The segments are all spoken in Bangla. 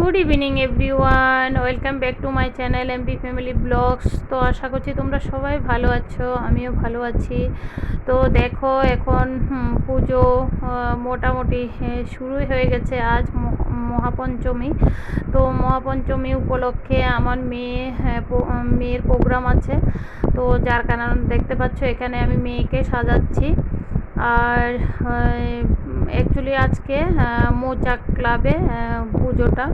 Good evening everyone welcome back to my channel MP family vlogs. তো আশা করছি তোমরা সবাই ভালো আছো আমিও ভালো আছি। তো দেখো এখন পুজো মোটামুটি শুরুই হয়ে গেছে আজ মহাপঞ্চমী। তো মহাপঞ্চমী উপলক্ষে আমার মেয়ে হ্যাঁ, মেয়ের প্রোগ্রাম আছে। তো যার কারণে দেখতে পাচ্ছ এখানে আমি মেয়েকে সাজাচ্ছি। আর অ্যাকচুয়ালি আজকে মৌচাক ক্লাবে পুজোটা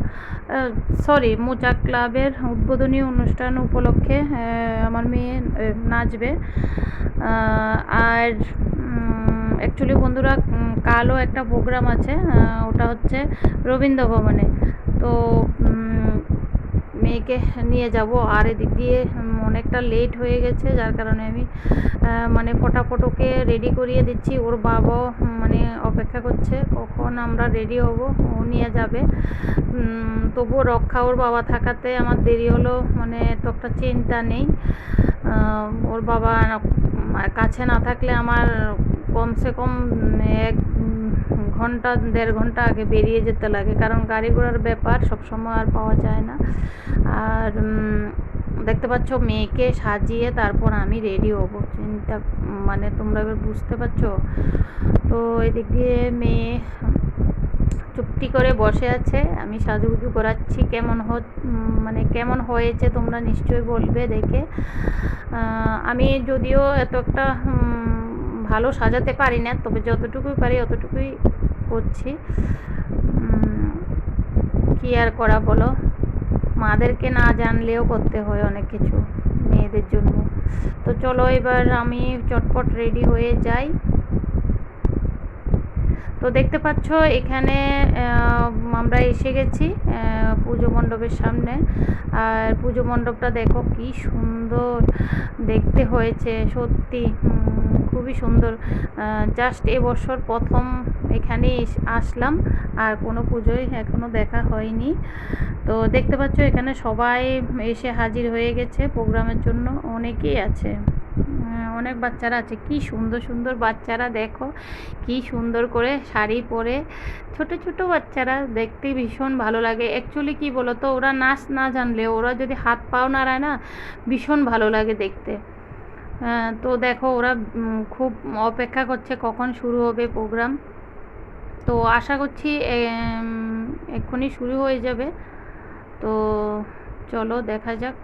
সরি মৌচাক ক্লাবের উদ্বোধনী অনুষ্ঠান উপলক্ষে আমার মেয়ে নাচবে। আর অ্যাকচুয়ালি বন্ধুরা কালও একটা প্রোগ্রাম আছে ওটা হচ্ছে রবীন্দ্র ভবনে। তো মেয়েকে নিয়ে যাব। আর এদিক দিয়ে অনেকটা লেট হয়ে গেছে, যার কারণে আমি মানে ফটাফট ওকে রেডি করিয়ে দিচ্ছি। ওর বাবাও মানে অপেক্ষা করছে। কখন আমরা রেডি হব, ও নিয়ে যাবে। তবুও রক্ষা ওর বাবা থাকাতে আমার দেরি হলো মানে তো একটা চিন্তা নেই। ওর বাবা কাছে না থাকলে আমার কমসে কম এক ঘণ্টা, দেড় ঘণ্টা আগে বেরিয়ে যেতে লাগে। কারণ গাড়ি ঘোড়ার ব্যাপার সবসময় আর পাওয়া যায় না। আর দেখতে পাচ্ছ মেয়েকে সাজিয়ে তারপর আমি রেডি হব। চিন্তা মানে তোমরা এবার বুঝতে পারছ? তো এদিক দিয়ে মেয়ে চুপটি করে বসে আছে। আমি সাজুগুজু করাচ্ছি। কেমন হ মানে কেমন হয়েছে তোমরা নিশ্চয়ই বলবে দেখে। আমি যদিও এত একটা ভালো সাজাতে পারি না, তবে যতটুকুই পারি অতটুকুই করছি। কী আর করা বলো? মাদেরকে না জানলেও করতে হয় অনেক কিছু মেয়েদের জন্য। তো চলো এবার আমি চটপট রেডি হয়ে যাই। তো দেখতে পাচ্ছ এখানে আমরা এসে গেছি পুজো মণ্ডপের সামনে। আর পুজো মণ্ডপটা দেখো কি সুন্দর, দেখতে হয়েছে সত্যি খুবই সুন্দর। জাস্ট এবছর প্রথম এখানে আসলাম, আর কোনো পুজোই এখনও দেখা হয়নি। তো দেখতে পাচ্ছ এখানে সবাই এসে হাজির হয়ে গেছে প্রোগ্রামের জন্য, অনেকেই আছে। অনেক বাচ্চারা আছে। কি সুন্দর সুন্দর বাচ্চারা, দেখো। কি সুন্দর করে শাড়ি পরে। ছোট ছোট বাচ্চারা দেখতে ভীষণ ভালো লাগে। অ্যাকচুয়ালি কি বলো তো ওরা নাচ না জানলে ওরা যদি হাত পাও নাড়ায় না, ভীষণ ভালো লাগে দেখতে। তো দেখো, ওরা খুব অপেক্ষা করছে কখন শুরু হবে প্রোগ্রাম তো আশা করছি এক্ষুনি শুরু হয়ে যাবে। তো চলো, দেখা যাক।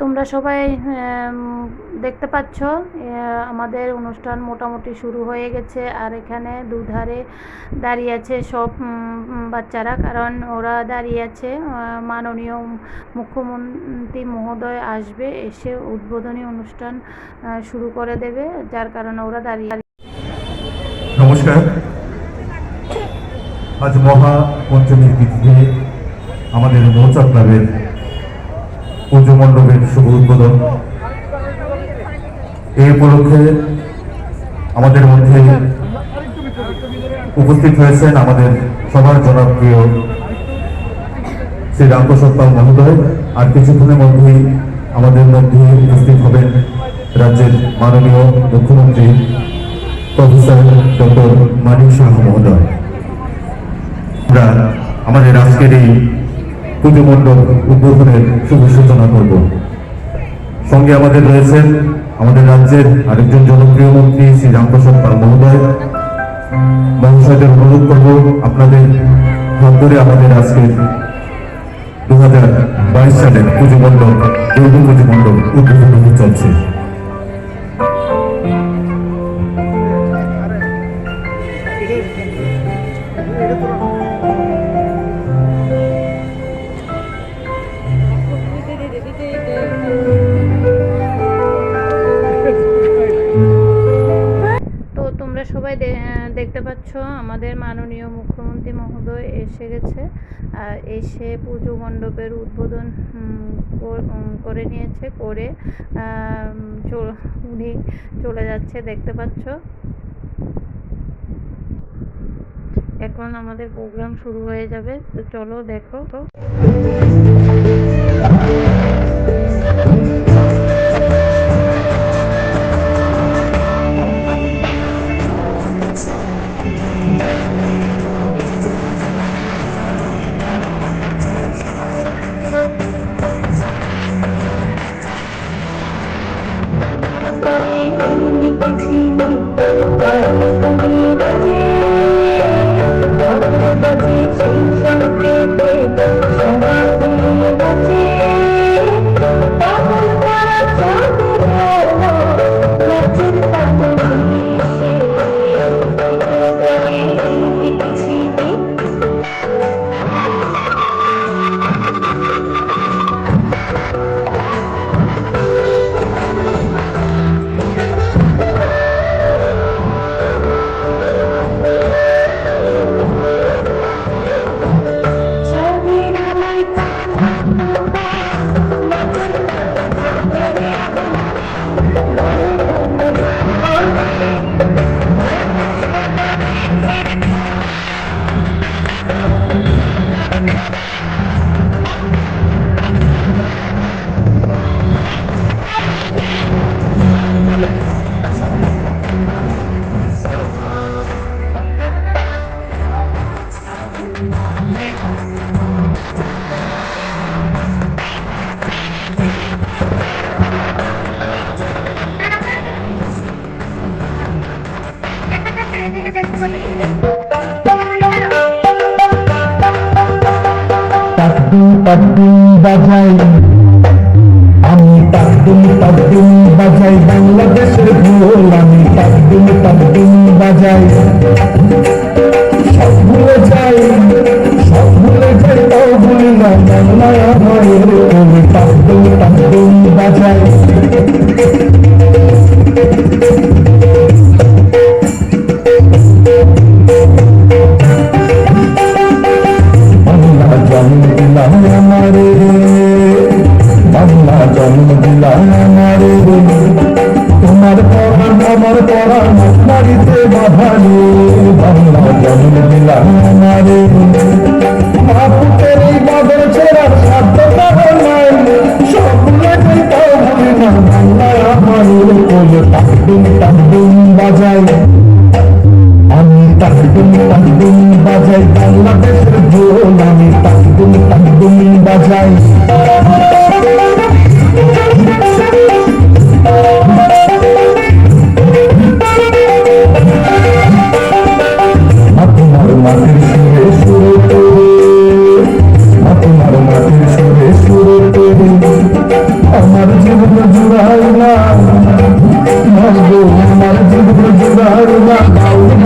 তোমরা সবাই দেখতে পাচ্ছ? আমাদের অনুষ্ঠান মোটামুটি শুরু হয়ে গেছে আর এখানে দুধারে দাঁড়িয়ে আছে সব বাচ্চারা। কারণ ওরা দাঁড়িয়ে আছে মাননীয় মুখ্যমন্ত্রী মহোদয় আসবে, এসে উদ্বোধনী অনুষ্ঠান শুরু করে দেবে, যার কারণে ওরা দাঁড়িয়ে নমস্কার। আজ মহা পঞ্চমীর আমাদের মৌচা পুজো মণ্ডপের শুভ উদ্বোধন। এই উপলক্ষে আমাদের মধ্যে উপস্থিত হয়েছেন আমাদের সবার জনপ্রিয় শ্রী রামপ্রসাদ মহোদয়। আর কিছুক্ষণের মধ্যেই আমাদের মধ্যে উপস্থিত হবেন রাজ্যের মাননীয় মুখ্যমন্ত্রী প্রফেসর ডক্টর মানিক শাহ মহোদয়। আমরা আমাদের আজকের এই পুজো মণ্ডপ উদ্বোধনের শুভ সূচনা করব। সঙ্গে আমাদের রয়েছেন আমাদের রাজ্যের আরেকজন জনপ্রিয় মন্ত্রী শ্রী রামপ্রসাদ পাল মহোদয়। মহাশয়দের অনুরোধ করব আপনাদের হাত আমাদের আজকের দু হাজার বাইশ সালের পুজো মণ্ডপ, দুর্গ পুজো উদ্বোধন হতে চলছে। এসে পুজো মণ্ডপের উদ্বোধন কর- নিয়েছে, করে উনি চলে যাচ্ছে, দেখতে পাচ্ছ? এখন আমাদের প্রোগ্রাম শুরু হয়ে যাবে, তো চলো দেখো। তো তাকদিম তাকদিম বাজাই, বাংলাদেশের ঢোল আমি তাকদিম তাকদিম বাজাই। সব ভুলে যাই, সব ভুলে যাই, তাও ভুলি না বাংলা আমার তাকদিম তাকদিম বাজাই। হারে বাংলা জামিল দিলাম মারে বাপুতের এই বাদল ছেড়া সাধ্য তাহার না বাংলা বাজাই আমি তাকবিন তাকবিন বাজাই বাংলাদেশের জোন আমি তাকবিন তাকবিন বাজাই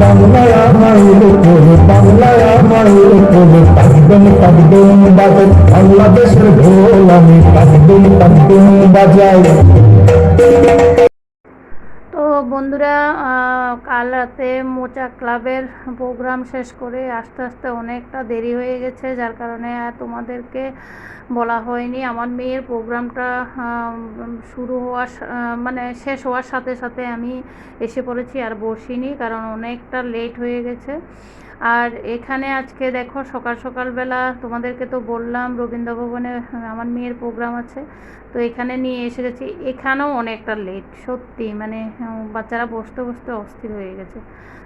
বাংলায় আমার কোন বাংলায় আমার কোন পাকবেন পাকবেন বাজে। বাংলাদেশের ঢোল আমি পাকবেন তাকদম বাজাই। বন্ধুরা কাল রাতে মোচা ক্লাবের প্রোগ্রাম শেষ করে আস্তে আস্তে অনেকটা দেরি হয়ে গেছে, যার কারণে তোমাদেরকে বলা হয়নি। আমার মেয়ের প্রোগ্রামটা শুরু হওয়ার মানে শেষ হওয়ার সাথে সাথে আমি এসে পড়েছি আর বসিনি, কারণ অনেকটা লেট হয়ে গেছে। আর এখানে আজকে দেখো সকাল সকালবেলা তোমাদেরকে তো বললাম রবীন্দ্র ভবনে আমার মেয়ের প্রোগ্রাম আছে। তো এখানে নিয়ে এসে গেছি। এখানেও অনেকটা লেট সত্যি। মানে বাচ্চারা বসতে বসতে অস্থির হয়ে গেছে।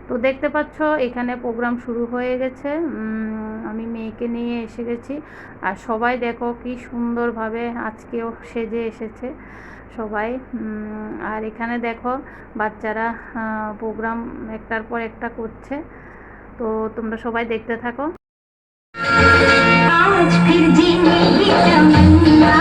তো দেখতে পাচ্ছ, এখানে প্রোগ্রাম শুরু হয়ে গেছে। আমি মেয়েকে নিয়ে এসে গেছি। আর সবাই দেখো কি সুন্দরভাবে আজকেও সেজে এসেছে, সবাই। আর এখানে দেখো বাচ্চারা প্রোগ্রাম একটার পর একটা করছে। তো তোমরা সবাই দেখতে থাকো। আজ ফির জিন্দেগি তমন্না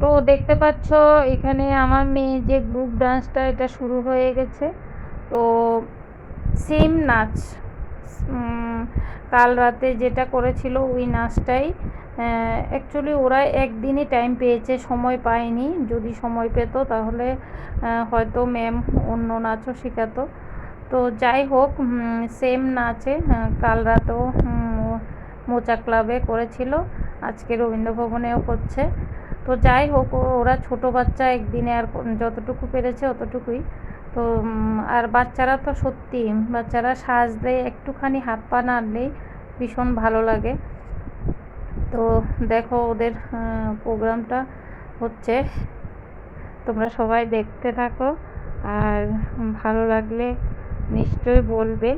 তো দেখতে পাচ্ছ, এখানে আমার মেয়ে যে গ্রুপ ডান্সটা এটা শুরু হয়ে গেছে। তো সেম নাচ। কাল রাতে যেটা করেছিল ওই নাচটাই অ্যাকচুয়ালি ওরা একদিনই টাইম পেয়েছে, সময় পায়নি। যদি সময় পেত তাহলে হয়তো ম্যাম অন্য নাচও শেখাতো। তো যাই হোক সেম নাচে কাল রাতেও মোচা ক্লাবে করেছিল। আজকে রবীন্দ্র ভবনেও করছে। তো যাই হোক ওরা ছোট বাচ্চা, একদিনে আর যতটুকু পেরেছে অতটুকুই। তো আর বাচ্চারা তো সত্যি, বাচ্চারা সাজলে, একটুখানি হাত পা নাড়লেই ভীষণ ভালো লাগে। তো দেখো ওদের প্রোগ্রামটা হচ্ছে। তোমরা সবাই দেখতে থাকো, আর ভালো লাগলে নিশ্চয়ই বলবে।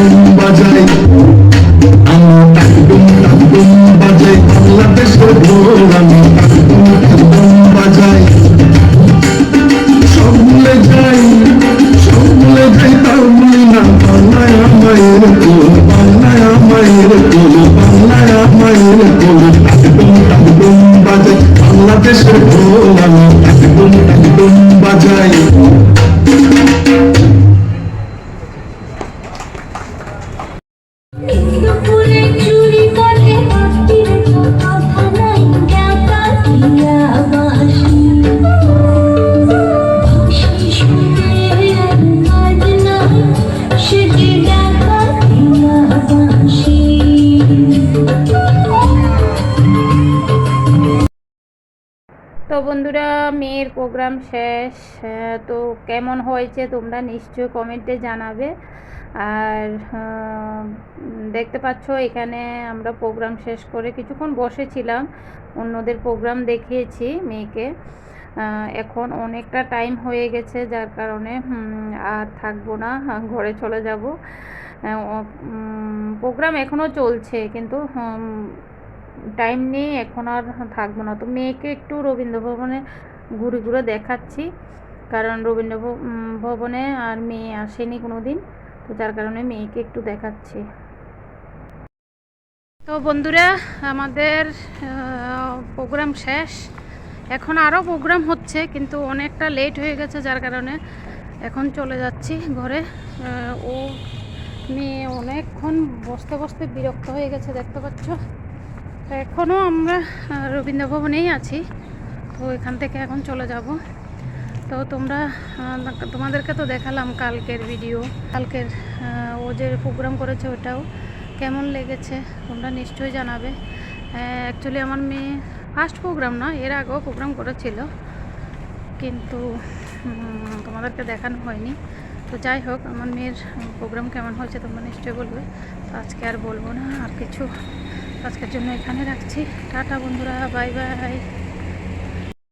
you. মেয়ের প্রোগ্রাম শেষ তো কেমন হয়েছে তোমরা নিশ্চয়ই কমেন্টে জানাবে। আর দেখতে পাচ্ছ এখানে আমরা প্রোগ্রাম শেষ করে কিছুক্ষণ বসেছিলাম, অন্যদের প্রোগ্রাম দেখিয়েছি মেয়েকে। এখন অনেকটা টাইম হয়ে গেছে যার কারণে আর থাকব না, ঘরে চলে যাব। প্রোগ্রাম এখনও চলছে কিন্তু টাইম নেই, এখন আর থাকব না। তো মেয়েকে একটু রবীন্দ্র ভবনে ঘুরে ঘুরে দেখাচ্ছি। কারণ রবীন্দ্র ভবনে আর মেয়ে আসেনি কোনো দিন তো যার কারণে মেয়েকে একটু দেখাচ্ছি। তো বন্ধুরা, আমাদের প্রোগ্রাম শেষ। এখন আরও প্রোগ্রাম হচ্ছে, কিন্তু অনেকটা লেট হয়ে গেছে, যার কারণে এখন চলে যাচ্ছি ঘরে। ও মেয়ে অনেকক্ষণ বসতে বসতে বিরক্ত হয়ে গেছে, দেখতে পাচ্ছ? এখনও আমরা রবীন্দ্র ভবনেই আছি। তো এখান থেকে এখন চলে যাব। তো তোমরা তোমাদেরকে তো দেখালাম কালকের ভিডিও কালকের ও যে প্রোগ্রাম করেছে ওটাও কেমন লেগেছে, তোমরা নিশ্চয়ই জানাবে। অ্যাকচুয়ালি আমার মেয়ে ফার্স্ট প্রোগ্রাম না, এর আগেও প্রোগ্রাম করেছিল। কিন্তু তোমাদেরকে দেখানো হয়নি। তো যাই হোক, আমার মেয়ের প্রোগ্রাম কেমন হয়েছে তোমরা নিশ্চয়ই বলবে। তো আজকে আর বলব না, আর কিছু আজকের জন্য এখানে রাখছি। টাটা বন্ধুরা বাই বাই